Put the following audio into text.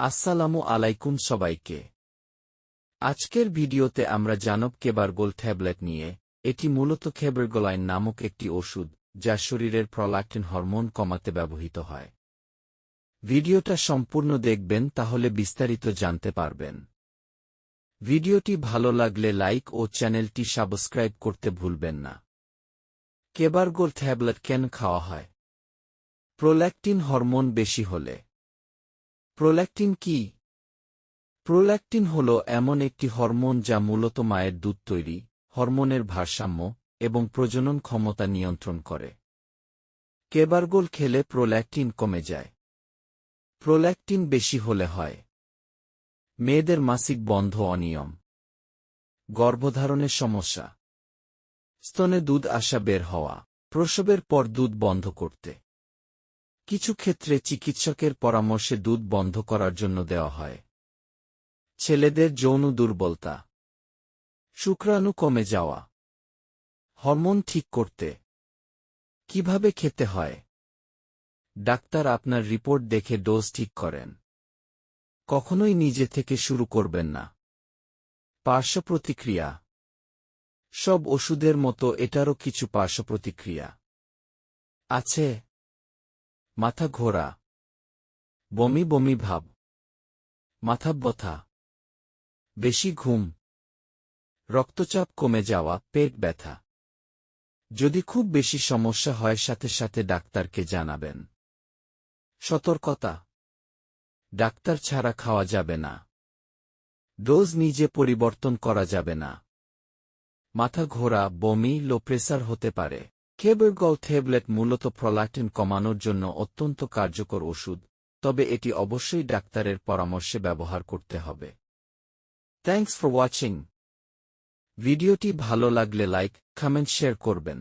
আসসালামু আলাইকুম সবাইকে। আজকের ভিডিওতে আমরা জানব কেবারগোল ট্যাবলেট নিয়ে, এটি মূলত খেবরগোলাইন নামক একটি ওষুধ, যা শরীরের প্রলাক্টিন হরমোন কমাতে ব্যবহৃত হয়। ভিডিওটা সম্পূর্ণ দেখবেন তাহলে বিস্তারিত জানতে পারবেন। ভিডিওটি ভালো লাগলে লাইক ও চ্যানেলটি সাবস্ক্রাইব করতে ভুলবেন না। কেবারগোল ট্যাবলেট কেন খাওয়া হয়? প্রোল্যাক্টিন হরমোন বেশি হলে প্রোল্যাক্টিন কি? প্রোল্যাক্টিন হল এমন একটি হরমোন যা মূলত মায়ের দুধ তৈরি, হরমোনের ভারসাম্য এবং প্রজনন ক্ষমতা নিয়ন্ত্রণ করে। কেবারগোল খেলে প্রোল্যাক্টিন কমে যায়। প্রোল্যাক্টিন বেশি হলে হয়। মেয়েদের মাসিক বন্ধ অনিয়ম। গর্ভধারণের সমস্যা। স্তনে দুধ আসা বের হওয়া। প্রসবের পর দুধ বন্ধ করতে। কিছু ক্ষেত্রে চিকিৎসকের পরামর্শে দুধ বন্ধ করার জন্য দেওয়া হয়। ছেলেদের যৌন দুর্বলতা। শুক্রাণু কমে যাওয়া। হরমোন ঠিক করতে। কীভাবে খেতে হয়? ডাক্তার আপনার রিপোর্ট দেখে ডোজ ঠিক করেন। কখনোই নিজে থেকে শুরু করবেন না। পার্শ্ব প্রতিক্রিয়া। সব ওষুধের মতো এটারও কিছু পার্শ্ব প্রতিক্রিয়া। আছে। মাথা ঘোরা। বমি বমি ভাব। মাথা ব্যথা বেশি ঘুম। রক্তচাপ কমে যাওয়া, পেট ব্যথা। যদি খুব বেশি সমস্যা হয়, সাথে সাথে ডাক্তারকে জানাবেন। সতর্কতা। ডাক্তার ছাড়া খাওয়া যাবে না। ডোজ নিজে পরিবর্তন করা যাবে না। মাথা ঘোরা, বমি, লো প্রেসার হতে পারে। কেবরগল ট্যাবলেট মূলত প্রলাটিন কমানোর জন্য অত্যন্ত কার্যকর ওষুধ, তবে এটি অবশ্যই ডাক্তারের পরামর্শে ব্যবহার করতে হবে। থ্যাংকস ফর ওয়াচিং ভিডিওটি ভালো লাগলে লাইক কমেন্ট শেয়ার করবেন।